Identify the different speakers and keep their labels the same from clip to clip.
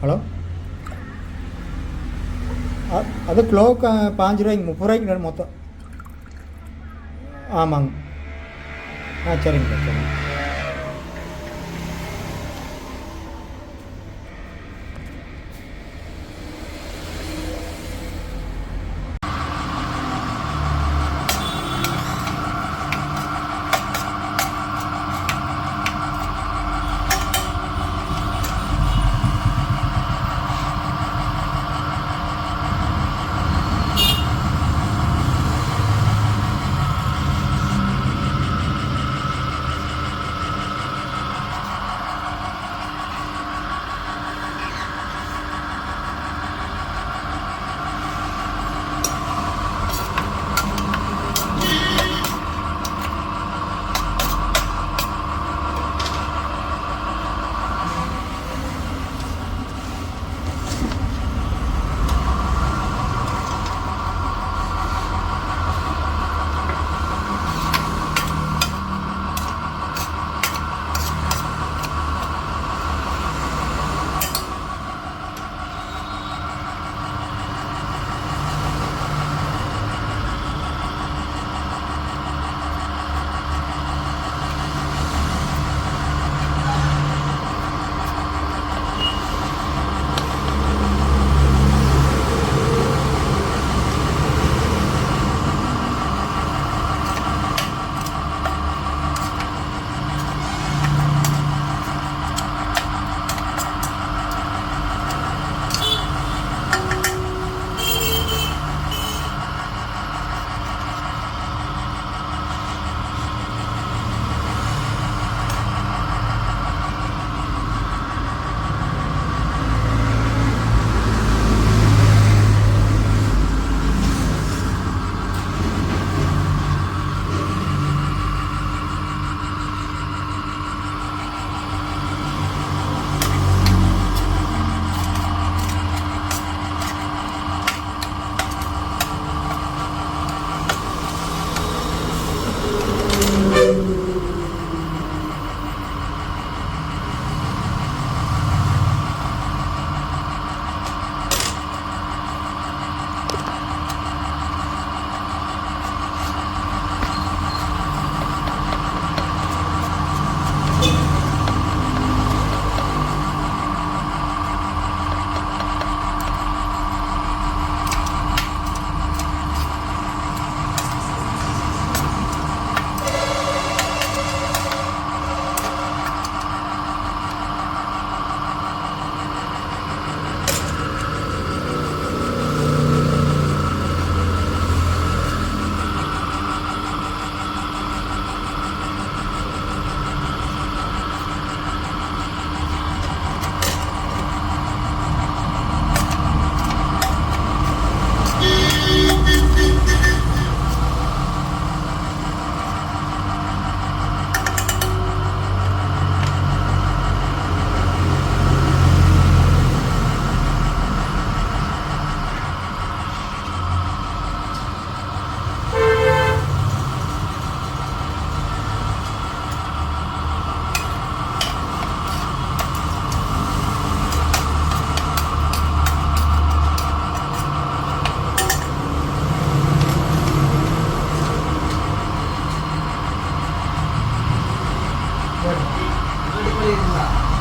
Speaker 1: Hello அது kilo பாஞ்சு ரூபாய்க்கு முப்பது ரூபாய்க்கு மொத்தம். ஆமாங்க. ஆ சரிங்க சரிங்க.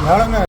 Speaker 1: 여름에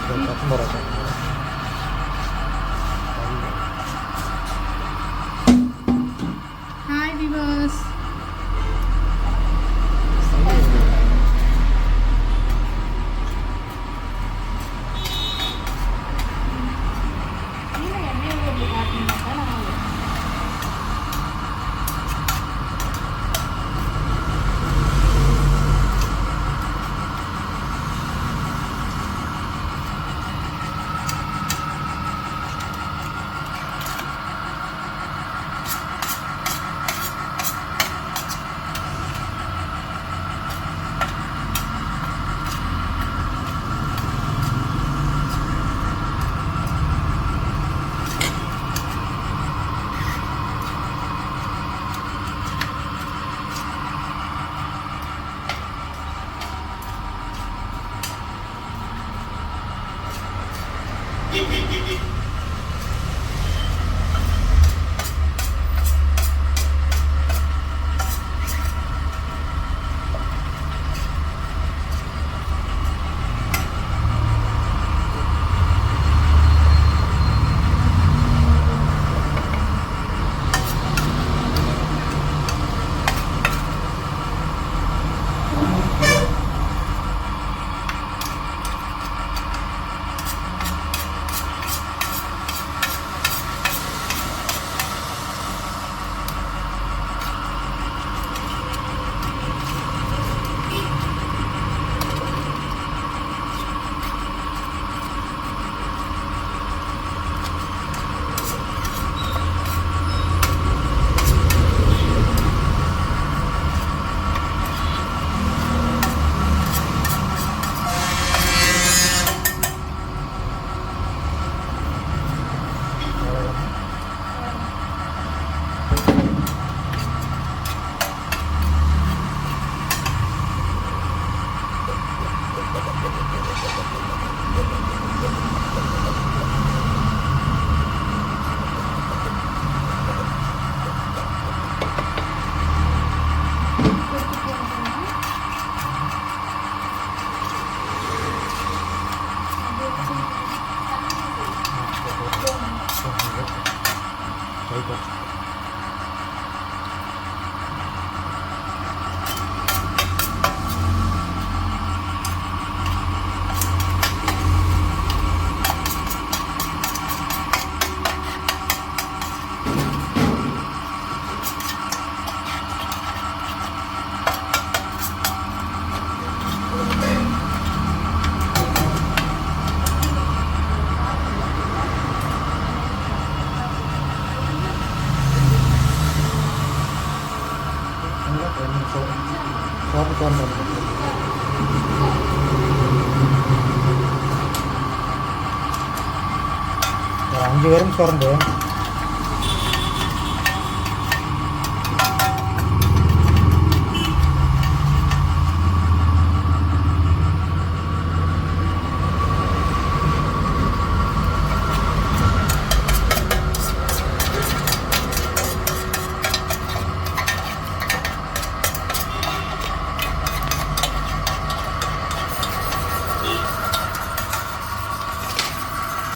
Speaker 2: 乖乖
Speaker 1: ย உட்கார்ந்து ஒரு அஞ்சு வரும் திறந்து